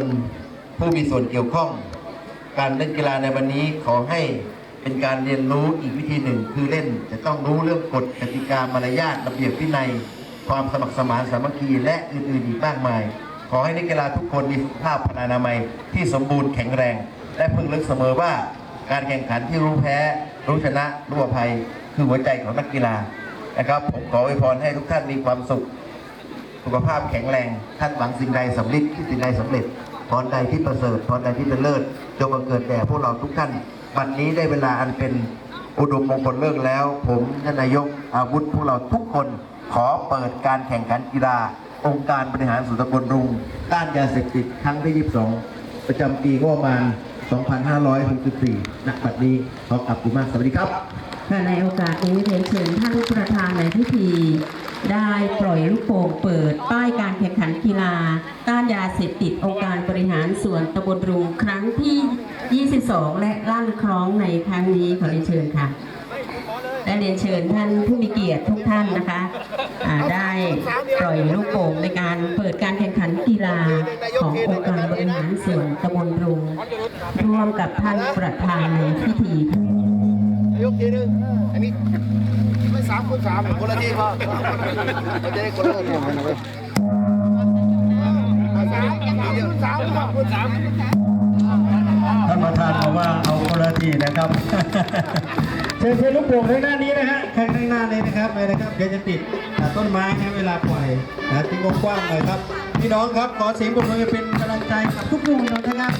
นผู้มีส่วนเกี่ยวข้อง การเล่นกีฬาในวันนี้ขอให้เป็นการเรียนรู้อีกวิธีหนึ่ง คือเล่นจะต้องรู้เรื่องกฎกติกามารยาทระเบียบวินัย ความสมัครสมานสามัคคีและอื่นๆอีกมากมาย ขอให้นักกีฬาทุกคนมีสุขภาพพลานามัยที่สมบูรณ์แข็งแรง และพึงลึกเสมอว่า การแข่งขันที่รู้แพ้ รู้ชนะรู้อภัย คือหัวใจของนักกีฬานะครับผมขออวยพรให้ทุกท่านมีความสุข สุขภาพแข็งแรง ท่านหวังสิ่งใดสำเร็จที่สิ่งใดสำเร็จพรใดที่ประเสริฐพรใดที่เป็นเลิศจงบังเกิดแด่พวกเราทุกท่านบัดนี้ได้เวลาอันเป็นอุดมมงคลเลิกแล้ว ผมท่านนายกอาวุธพวกเราทุกคนขอเปิดการแข่งขันกีฬา องค์การบริหารส่วนตำบลรุงต้านยาเสพติดครั้งที่ 22 ประจำปีงบประมาณ 2564ณบัดนี้ขอกลับคุณมากสวัสดีครับค่ะในโอกาสนี้เรียนเชิญท่านประธานในพิธี ได้ปล่อยลูกโป่งเปิดป้ายการแข่งขันกีฬา ต้านยาเสพติดองค์การบริหารส่วนตำบลรุงครั้งที่ 22 และลั่นคล้องในครั้งนี้ขอเรียนเชิญค่ะและเรียนเชิญท่านผู้มีเกียรติทุกท่านนะคะได้ปล่อยลูกโป่งในการเปิดการแข่งขันกีฬาขององค์การบริหารส่วนตำบลรุงร่วมกับท่านประธานในพิธีค่ะยกทีนึงอันนี้ สามคูณสามคนละทีพอเราจะได้คนละทีนะเว้ยสามคูณสามคูณสามท่านประธานบอกว่าเอาคนละทีนะครับเชิญเชิญลูกโป่งทางด้านนี้นะฮะข้างหน้านี้นะครับไปนะครับเดี๋ยวจะติดอ่าต้นไม้นะเวลาปล่อยนะทิ้งกว้างๆหน่อยครับพี่น้องครับขอเสียงปรบมือเป็นกำลังใจกับทุกลุงนะครับ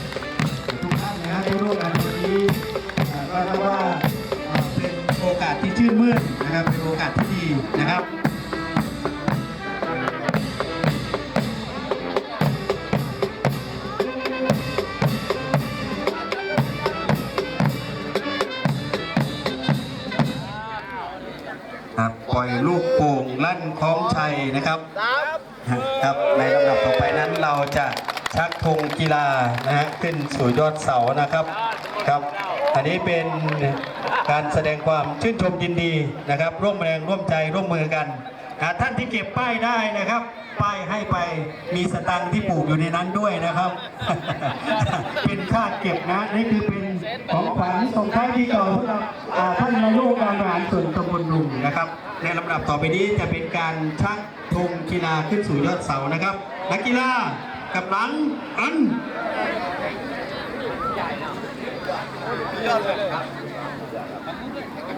โอกาสที่ดีนะครับครับปล่อยลูกโป่งลั่นคล้องชัยนะครับครับในลำดับต่อไปนั้นเราจะชักธงกีฬานะฮะขึ้นสู่ยอดเสานะครับครับ อันนี้เป็นการแสดงความชื่นชมยินดีนะครับ ร่วมแรงร่วมใจร่วมมือกันอ่าท่านที่เก็บป้ายได้นะครับ ป้ายให้ไปมีสตังค์ที่ปลูกอยู่ในนั้นด้วยนะครับ เป็นค่าเก็บนะนี่คือเป็นของขวัญส่งท้ายปีเก่าสำหรับอ่าท่านนายกการบริหารส่วนตำบลลุงนะครับ ในลำดับต่อไปนี้จะเป็นการชักธงกีฬาขึ้นสู่ยอดเสานะครับนักกีฬากับหลังอัน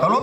ஹலோ